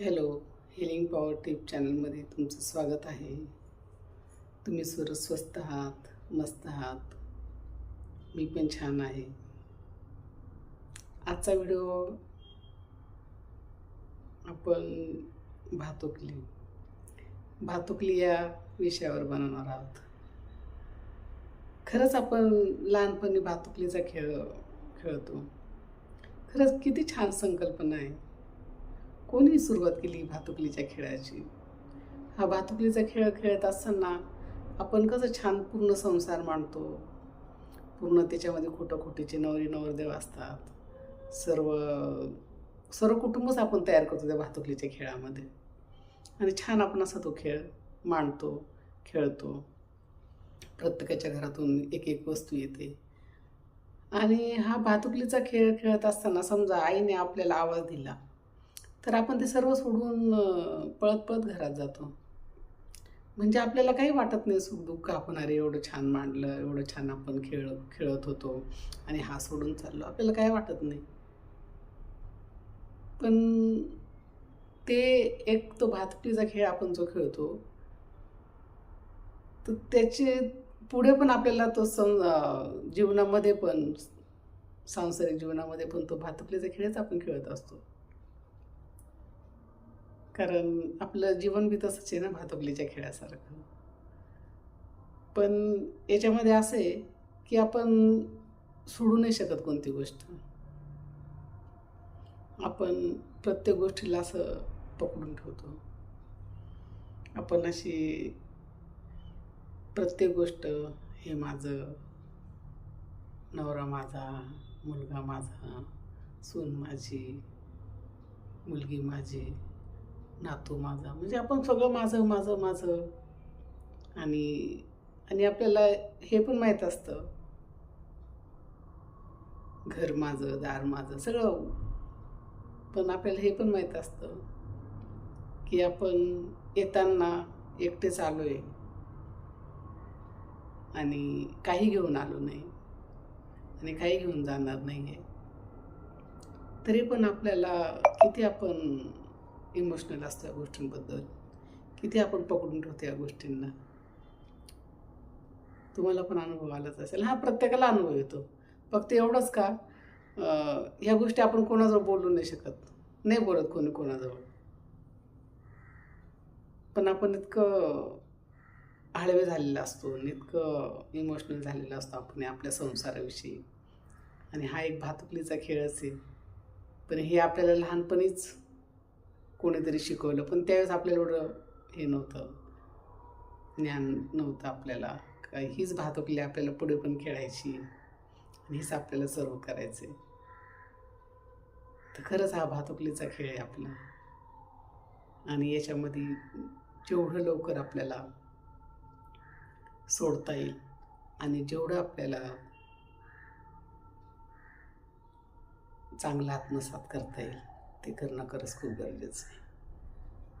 Hello healing power tip चॅनलमध्ये तुमचं स्वागत आहे. तुम्ही स्वर स्वस्त आहात मस्त आहात. मी पण छान आहे. आजचा व्हिडिओ आपण भातुकली. भातुकली या विषयावर बनवणार आहोत. खरंच आपण लहानपणी भातुकलीचा खेळ खेळतो. खरंच किती छान संकल्पना आहे. कोणी सुरुवात केली भातुकलीच्या खेळाची? हा भातुकलीचा खेळ खेळत असताना आपण कसं छान पूर्ण संसार मांडतो? पूर्ण त्याच्यामध्ये खोटं खोटीचे नवरी नवरदेव असतात. सर्व सर्व कुटुंबच आपण तयार करतो त्या भातुकलीच्या खेळामध्ये. आणि छान आपण असा तो खेळ मांडतो खेळतो. प्रत्येकाच्या घरातून एक एक वस्तू येते. आणि हा भातुकलीचा खेळ खेळत असताना समजा आईने आपल्याला आवाज दिला. तर आपण ते सर्व सोडून पळत पळत घरात जातो. म्हणजे आपल्याला काही वाटत नाही सुख दुःख आपण अरे एवढं छान मांडलं एवढं छान आपण खेळ खेळत होतो आणि हा सोडून चाललो. आपल्याला काय वाटत नाही. पण ते एक तो भातपीचा खेळ आपण जो खेळतो तर त्याचे पुढे पण आपल्याला तो सं जीवनामध्ये पण सांसारिक जीवनामध्ये पण तो भातपलीचा खेळच आपण खेळत असतो. कारण आपलं जीवन बी तसंच आहे ना भातुकलीच्या खेळासारखं पण याच्यामध्ये असं आहे की आपण सोडू नाही शकत कोणती गोष्ट. आपण प्रत्येक गोष्टीला असं पकडून ठेवतो. आपण अशी प्रत्येक गोष्ट हे माझं नवरा माझा मुलगा माझा सून माझी मुलगी माझी नातू माझा. म्हणजे आपण सगळं माझं माझं माझं. आणि आणि आपल्याला हे पण माहीत असतं. घर माझं दार माझं सगळं. पण आपल्याला हे पण माहीत असतं की आपण येताना एकटेच आलो आहे आणि काही घेऊन आलो नाही. आणि काही घेऊन जाणार नाही आहे तरी पण आपल्याला किती आपण इमोशनल असतं या गोष्टींबद्दल. किती आपण पकडून ठेवतो या गोष्टींना? तुम्हाला पण अनुभव आलाच असेल. हा प्रत्येकाला अनुभव येतो. फक्त एवढंच का ह्या गोष्टी आपण कोणाजवळ बोलू नाही शकत. नाही बोलत कोणी कोणाजवळ. पण आपण इतकं आळवे झालेलं असतो आणि इतकं इमोशनल झालेलं असतो आपण आपल्या संसाराविषयी. आणि हा एक भातुकलीचा खेळच आहे. पण हे आपल्याला लहानपणीच कोणीतरी शिकवलं. पण त्यावेळेस आपल्याला एवढं हे नव्हतं. ज्ञान नव्हतं आपल्याला. हीच भातुकली आपल्याला पुढे पण खेळायची. आणि हीच आपल्याला सर्व करायचे तर खरंच हा भातुकलीचा खेळ आहे आपला. आणि याच्यामध्ये जेवढं लवकर आपल्याला सोडता येईल आणि जेवढं आपल्याला चांगला आत्मसात करता येईल. ते करणं खरंच खूप गरजेचं आहे.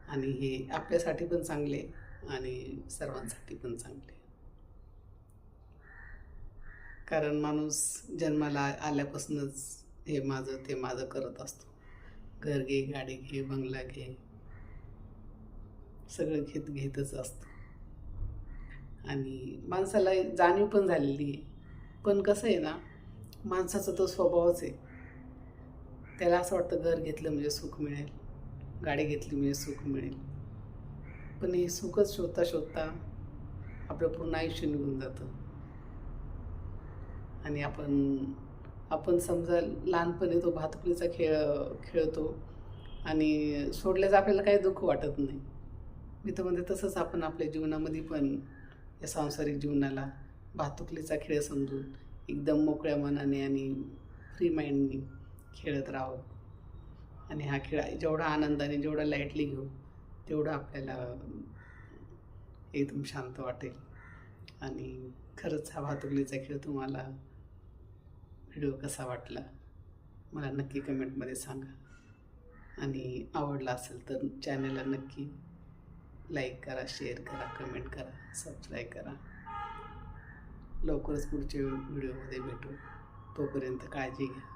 आणि हे आपल्यासाठी पण चांगले आणि सर्वांसाठी पण चांगले कारण माणूस जन्माला आल्यापासूनच हे माझं ते माझं करत असतो. घर घे गाडी घे बंगला घे. सगळं घेत घेतच असतो. आणि माणसाला जाणीव पण झालेली आहे. पण कसं आहे ना माणसाचा तो स्वभावच आहे. त्याला असं वाटतं घर घेतलं म्हणजे सुख मिळेल. गाडी घेतली म्हणजे सुख मिळेल. पण हे सुखच शोधता शोधता आपलं पूर्ण आयुष्य निघून जातं. आणि आपण आपण समजा लहानपणी तो भातुकलीचा खेळ खेळतो आणि सोडल्याचं आपल्याला काही दुःख वाटत नाही. मी तर म्हणते तसंच आपण आपल्या जीवनामध्ये पण या सांसारिक जीवनाला भातुकलीचा खेळ समजून एकदम मोकळ्या मनाने आणि फ्री माइंडनी खेळत राहावं. आणि हा खेळ जेवढा आनंदाने जेवढा लाईटली घेऊ तेवढं आपल्याला एकदम शांत वाटेल. आणि खरंच हा भातुकलीचा खेळ तुम्हाला व्हिडिओ कसा वाटला मला नक्की कमेंटमध्ये सांगा. आणि आवडला असेल तर चॅनलला नक्की लाईक करा शेअर करा कमेंट करा सबस्क्राईब करा. लवकरच पुढच्या व्हिडिओमध्ये भेटू. तोपर्यंत काळजी घ्या.